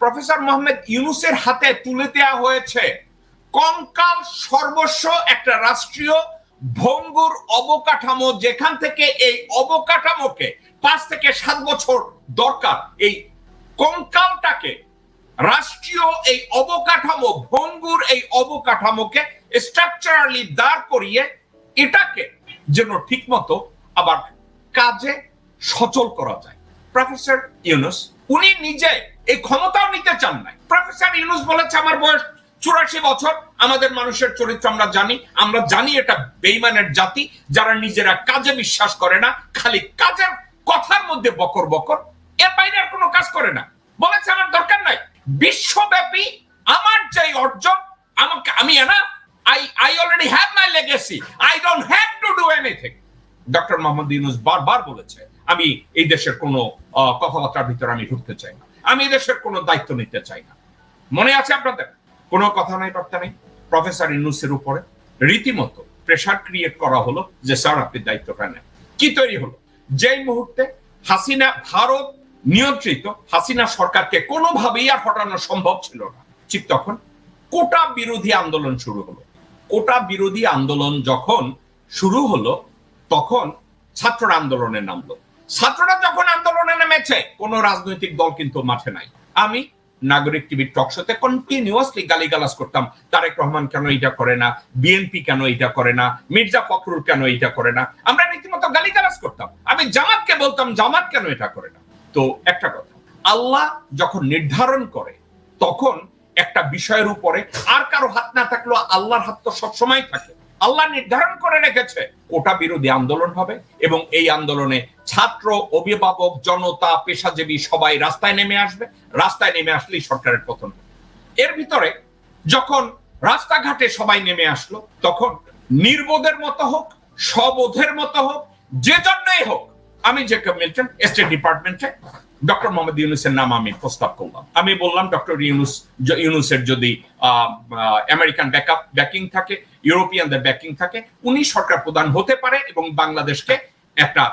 Professor Mohammad ইউনুসের হাতে তুলে দেওয়া হয়েছে কঙ্কাল সর্বস্ব একটা রাষ্ট্রীয় ভঙ্গুর অবকাঠামো যেখান থেকে এই অবকাঠামোকে পাঁচ থেকে সাত বছর দরকার। এই কঙ্কালটাকে রাষ্ট্রীয় এই অবকাঠামো, ভঙ্গুর এই অবকাঠামোকে স্ট্রাকচারালি দাঁড় করিয়ে এটাকে যেন ঠিকমতো আবার কাজে সচল করা যায়। প্রফেসর ইউনুস, উনি নিজে এই ক্ষমতাও নিতে চান নাই। প্রফেসর ইউনুস বলেছে, আমার বয়স চুরাশি বছর, আমাদের মানুষের চরিত্র আমরা জানি আমরা জানি এটা বেইমানের জাতি, যারা নিজেরা কাজে বিশ্বাস করে না, খালি কাজের কথার মধ্যে বকর বকর, এর বাইরে আর কোনো কাজ করে না। বলেছে, আমার দরকার নাই। বিশ্বব্যাপী আমার যে অর্জন, আমাকে, আমি না I I already have my legacy I don't have to do anything doctor Mohammad Yunus বারবার বলেছে, আমি এই দেশের কোনো কথাবার্তার ভিতরে আমি ঢুকতে চাই না। আমি দেশের কোনো দায়িত্ব নিতে চাই না। মনে আছে আপনাদের? কোনো কথা নাই, বার্তা নেই। প্রফেসর ইউনুসের উপরে রীতিমতো প্রেশার ক্রিয়েট করা হলো যে, স্যার, আপনি দায়িত্বটা নেন। কি তৈরি হলো? যেই মুহূর্তে হাসিনা, ভারত নিয়ন্ত্রিত হাসিনা সরকারকে কোনোভাবেই আর হটানো সম্ভব ছিল না। ঠিক তখন কোটা বিরোধী আন্দোলন শুরু হলো। কোটা বিরোধী আন্দোলন যখন শুরু হলো, তখন ছাত্ররা আন্দোলনে নামলো। ছাত্ররা যখন আন্দোলনে নেমেছে, কোনো রাজনৈতিক দল কিন্তু মাঠে নাই। আমি নাগরিক টিভির টকশোতে কন্টিনিউয়াসলি গালিগালাজ করতাম, তারেক রহমান কেন এটা করে না, বিএনপি কেন এটা করে না, মির্জা ফখরুল কেন এটা করে না, আমরা রীতিমতো গালিগালাজ করতাম। আমি জামাতকে বলতাম, জামাত কেন এটা করে না? তো একটা কথা, আল্লাহ যখন নির্ধারণ করে, তখন একটা বিষয়ের উপরে আর কারও হাত না থাকলেও আল্লাহর হাত তো সবসময় থাকে। আল্লাহ নির্ধারণ করে রেখেছে, কোটা বিরোধী আন্দোলন হবে এবং এই আন্দোলনে ছাত্র, অভিভাবক, জনতা, পেশাজীবী সবাই রাস্তায় নেমে আসবে। রাস্তায় নেমে আসলেই সরকারের পতন এর ভিতরে যখন রাস্তাঘাটে সবাই নেমে আসলো, তখন নির্বোধের মতো হোক সবোধের মতো হোক, যে জন্যই হোক, আমি যে মিল্টন স্টেট ডিপার্টমেন্টে ডক্টর মোহাম্মদ ইউনুসের নাম আমি প্রস্তাব করলাম। আমি বললাম ডক্টর ইউনুস ইউনুসের যদি আমেরিকান ব্যাকআপ ব্যাকিং থাকে ইউরোপিয়ানদের ব্যাকিং থাকে, উনি সরকার প্রধান হতে পারে এবং বাংলাদেশকে একটা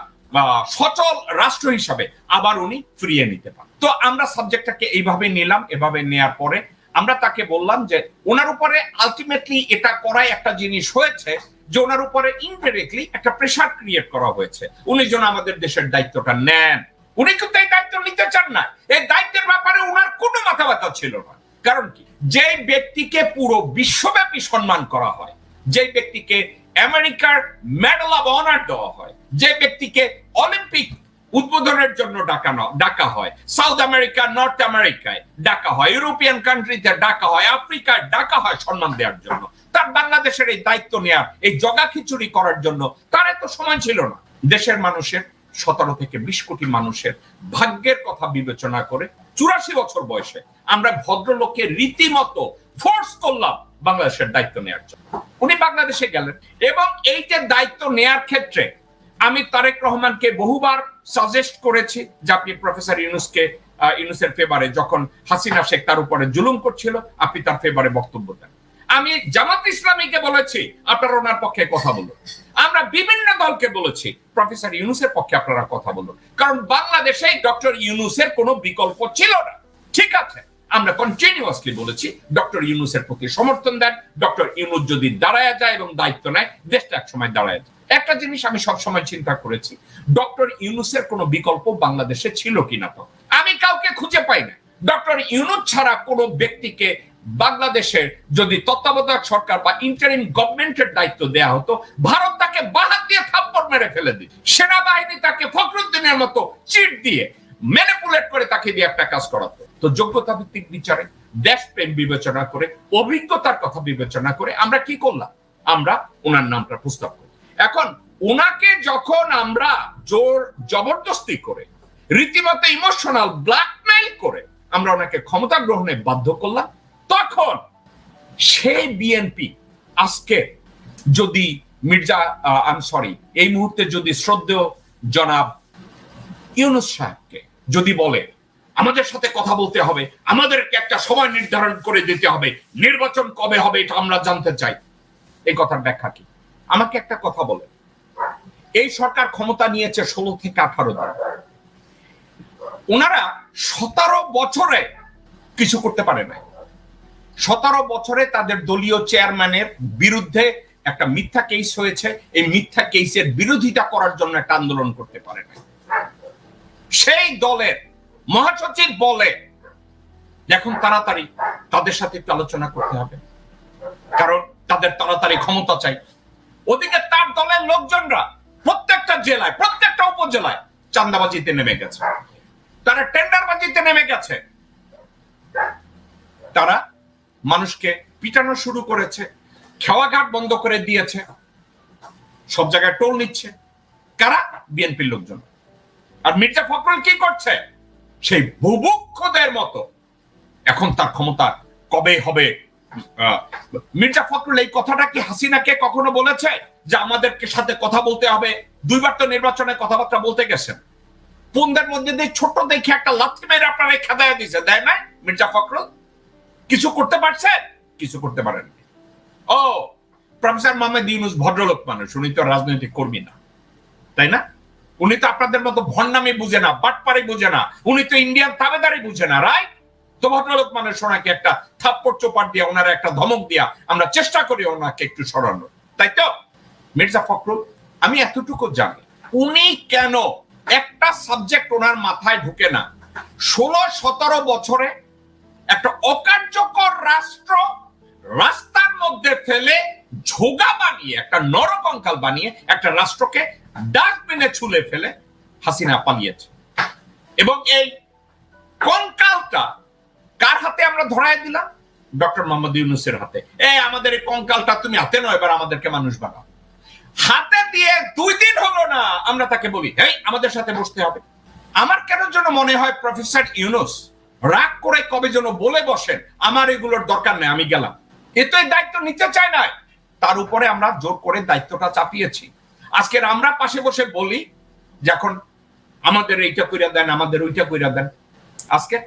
সচল রাষ্ট্র হিসাবে আবার উনি ফিরিয়ে নিতে পারেন। তো আমরা সাবজেক্টটাকে এইভাবে নিলাম, এভাবে নেয়ার পরে আমরা তাকে বললাম যে, ওনার উপরে আলটিমেটলি এটা করাই একটা জিনিস হয়েছে যে ওনার উপরে ইনডাইরেক্টলি একটা প্রেশার ক্রিয়েট করা হয়েছে। উনি যেন আমাদের দেশের দায়িত্বটা নেন। উনি কিন্তু এই দায়িত্ব নিতে চান না। এই দায়িত্বের ব্যাপারে ওনার কোনো মাথা ব্যথা ছিল না। কারণ কি? যে ব্যক্তিকে পুরো বিশ্বব্যাপী সম্মান করা হয়, যে ব্যক্তিকে আমেরিকার মেডেল অব অনার দেওয়া হয়, যে ব্যক্তিকে অলিম্পিক উদ্বোধনের জন্য ডাকানো ডাকা হয় সাউথ আমেরিকা নর্থ আমেরিকায় ডাকা হয় ইউরোপিয়ান কান্ট্রিতে ডাকা হয় আফ্রিকায় ডাকা হয় সম্মান দেওয়ার জন্য। তার বাংলাদেশের এই দায়িত্ব নেওয়ার এই জগা খিচুড়ি করার জন্য তার এত সময় ছিল না। দেশের মানুষের সতেরো থেকে বিশ কোটি মানুষের ভাগ্যের কথা বিবেচনা করে চুরাশি বছর বয়সে আমরা ভদ্রলোককে রীতিমতো ফোর্স করলাম বাংলাদেশের দায়িত্ব নেওয়ার জন্য। উনি বাংলাদেশে গেলেন এবং এই যে দায়িত্ব নেয়ার ক্ষেত্রে আমি তারেক রহমানকে বহুবার সাজেস্ট করেছি যে আপনি প্রফেসর ইউনুসকে ইউনুসের ফেভারে যখন হাসিনা শেখ তার উপরে জুলুম করছিল, আপনি তার ফেভারে বক্তব্য দেন। আমি জামাত ইসলামীকে বলেছি, আপনারা ওনার পক্ষে কথা বলুন। আমরা বিভিন্ন দলকে বলেছি, প্রফেসর ইউনুসের পক্ষে আপনারা কথা বলুন। কারণ বাংলাদেশে ডক্টর ইউনুসের কোনো বিকল্প ছিল না। ঠিক আছে, আমরা কন্টিনিউয়াসলি বলেছি, ডক্টর ইউনুসের প্রতি সমর্থন দেন, ডক্টর ইউনুস যদি দাঁড়ায় যায় এবং দায়িত্ব নেয়, দেশটা এক সময় দাঁড়ায় যায়। একটা জিনিস আমি সবসময় চিন্তা করেছি, ডক্টর ইউনুসের কোনো বিকল্প বাংলাদেশে ছিল কিনা তো? আমি কাউকে খুঁজে পাই না। ডক্টর ইউনুস ছাড়া কোনো ব্যক্তিকে বাংলাদেশের যদি তত্ত্বাবধায়ক সরকার বা ইন্টারিম গভর্নমেন্টের দায়িত্ব দেয়া হতো, ভারত তাকে বাহাত দিয়ে থাপ্পড় মেরে ফেলে দিত। সেনাবাহিনী তাকে ফখরুদ্দিনের মতো চিট দিয়ে ম্যানিপুলেট করে তাকে দিয়ে একটা কাজ করাতো। তো যোগ্যতা ভিত্তিক বিচারে, দেশপ্রেম বিবেচনা করে, অভিজ্ঞতার কথা বিবেচনা করে আমরা কি করলাম? আমরা ওনার নামটা প্রস্তাব করি এখন ওনাকে যখন আমরা জোর জবরদস্তি করে, রীতিমতো ইমোশনাল ব্ল্যাকমেইল করে আমরা ওনাকে ক্ষমতা গ্রহণে বাধ্য করলাম তখন সেই বিএনপি আজকে যদি মির্জা আই সরি, এই মুহূর্তে যদি শ্রদ্ধেয় জনাব ইউনুস সাহেবকে যদি বলে, আমাদের সাথে কথা বলতে হবে, আমাদেরকে একটা সময় নির্ধারণ করে দিতে হবে, নির্বাচন কবে হবে এটা আমরা জানতে চাই। এই কথার ব্যাখ্যা কি? আমাকে একটা কথা বলে। এই সরকার ক্ষমতা নিয়েছে ষোলো থেকে আঠারো দিন। ওনারা সতেরো বছরে কিছু করতে পারে না সতেরো বছরে তাদের দলীয় চেয়ারম্যানের বিরুদ্ধে একটা মিথ্যা কেস হয়েছে। এই মিথ্যা কেসের বিরোধিতা করার জন্য একটা আন্দোলন করতে পারে না। সেই দলের মহাসচিব বলে এখন তাড়াতাড়ি তাদের সাথে একটু আলোচনা করতে হবে। কারণ তাদের তাড়াতাড়ি ক্ষমতা চাই। ওদিকে তার দলের লোকজনরা প্রত্যেকটা জেলায়, প্রত্যেকটা উপজেলায় চান্দাবাজিতে নেমে গেছে। তারা টেন্ডারবাজিতে নেমে গেছে। তারা মানুষকে পিটানো শুরু করেছে, খেওয়াঘাট বন্ধ করে দিয়েছে, সব জায়গায় টোল নিচ্ছে। কারা? বিএনপির লোকজন। আর মির্জা ফখরুল কি করছে? সেই বুভুক্ষদের মতো। এখন তার ক্ষমতা কবে হবে? মির্জা ফখরুল এই কথাটা কি হাসিনাকে কখনো বলেছে? যে আমাদেরকে সাথে কথা বলতে হবে? দুইবার তো নির্বাচনে কথাবার্তা বলতে গেছেন। পুনদের মধ্যে দিয়ে ছোট দেখে একটা লাথি মেরে আপনারা খেদায় দিছে দেয় না মির্জা ফখরুল? কিছু করতে পারছেন কিছু করতে পারেন। ও, প্রফেসর মোহাম্মদ ইউনুস ভদ্রলোক মানুষ, উনি তো রাজনৈতিক কর্মী না, তাই না? উনি তো আপনাদের মতো ভণ্ডামি বুঝে না, বাটপারি বুঝে না, উনি তো ইন্ডিয়ান তাবেদারি বুঝে না রাইট তো ভদ্রলোক মানুষ, ওনাকে একটা থাপ্পড় চোপাট দিয়ে, ওনার একটা ধমক দিয়া, আমরা চেষ্টা করি ওনাকে একটু সরানোর, তাই তো? মির্জা ফখরুল, আমি এতটুকু জানি, উনি কেন একটা সাবজেক্ট ওনার মাথায় ঢুকে না, ষোলো সতেরো বছরে একটা অকার্যকর রাষ্ট্র, রাস্তার মধ্যে ফেলে ঝোগা বানিয়ে, একটা নরকঙ্কাল বানিয়ে একটা রাষ্ট্রকে ডাস্টবিনে ছুলে ফেলে হাসিনা পালিয়েছে। এবং এই কঙ্কালটা কার হাতে আমরা ধরায় দিলাম? ডক্টর মোহাম্মদ ইউনুসের হাতে। এই আমাদের এই কঙ্কালটা তুমি হাতে নয় এবার আমাদেরকে মানুষ বানাও। হাতে দিয়ে দুই দিন হলো না, আমরা তাকে বলি আমাদের সাথে বসতে হবে। আমার কেন যেন মনে হয় প্রফেসর ইউনুস রাগ করে কবে যেন বলে বসেন, আমার এগুলোর দরকার নেই, আমি গেলাম। এ তো দায়িত্ব নিতে চায় না। তার উপরে আমরা জোর করে দায়িত্বটা চাপিয়েছি। আজকের আমরা পাশে বসে বলি, যখন আমাদের এইটা কইরা দেন, আমাদের ওইটা কইরা দেন, আজকে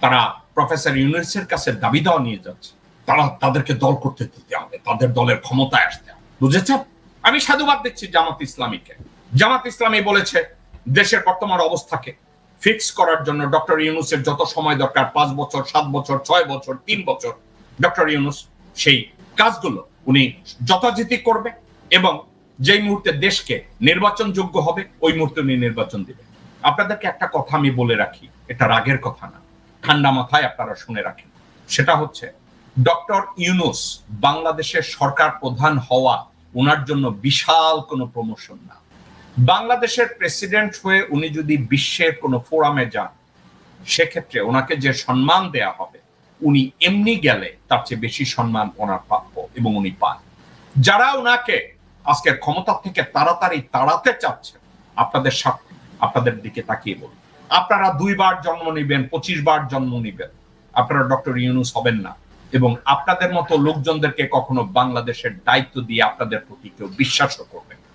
তারা প্রফেসর ইউনুসের কাছে দাবি দেওয়া নিয়ে যাচ্ছে। তারা তাদেরকে দল করতে দিতে হবে, তাদের দলের ক্ষমতায় আসতে হবে। বুঝেছেন? আমি সাধুবাদ দিচ্ছি জামাত ইসলামীকে। জামাত ইসলামী বলেছে, দেশের বর্তমান অবস্থাকে ফিক্স করার জন্য ডক্টর ইউনুসের যত সময় দরকার, পাঁচ বছর, সাত বছর, ছয় বছর, তিন বছর, ডক্টর ইউনুস সেই কাজগুলো উনি যথাযথি করবে এবং যেই মুহূর্তে দেশকে নির্বাচন যোগ্য হবে, ওই মুহূর্তে উনি নির্বাচন দিবে আপনাদেরকে একটা কথা আমি বলে রাখি, এটা রাগের কথা না, ঠান্ডা মাথায় আপনারা শুনে রাখেন। সেটা হচ্ছে, ডক্টর ইউনুস বাংলাদেশের সরকার প্রধান হওয়া ওনার জন্য বিশাল কোনো প্রমোশন না। বাংলাদেশের প্রেসিডেন্ট হয়ে উনি যদি বিশ্বের কোনো ফোরামে যান, সেক্ষেত্রে ওনাকে যে সম্মান দেয়া হবে, উনি এমনি গেলে তার চেয়ে বেশি সম্মান ওনার প্রাপ্য এবং উনি পান। যারা ওনাকে আজকের ক্ষমতা থেকে তাড়াতাড়ি তাড়াতে চাচ্ছে, আপনাদের সাথে, আপনাদের দিকে তাকিয়ে বলুন আপনারা দুইবার জন্ম নিবেন পঁচিশ বার জন্ম নিবেন। আপনারা ডক্টর ইউনুস হবেন না এবং আপনাদের মতো লোকজনদেরকে কখনো বাংলাদেশের দায়িত্ব দিয়ে আপনাদের প্রতি কেউ বিশ্বাসও করবে।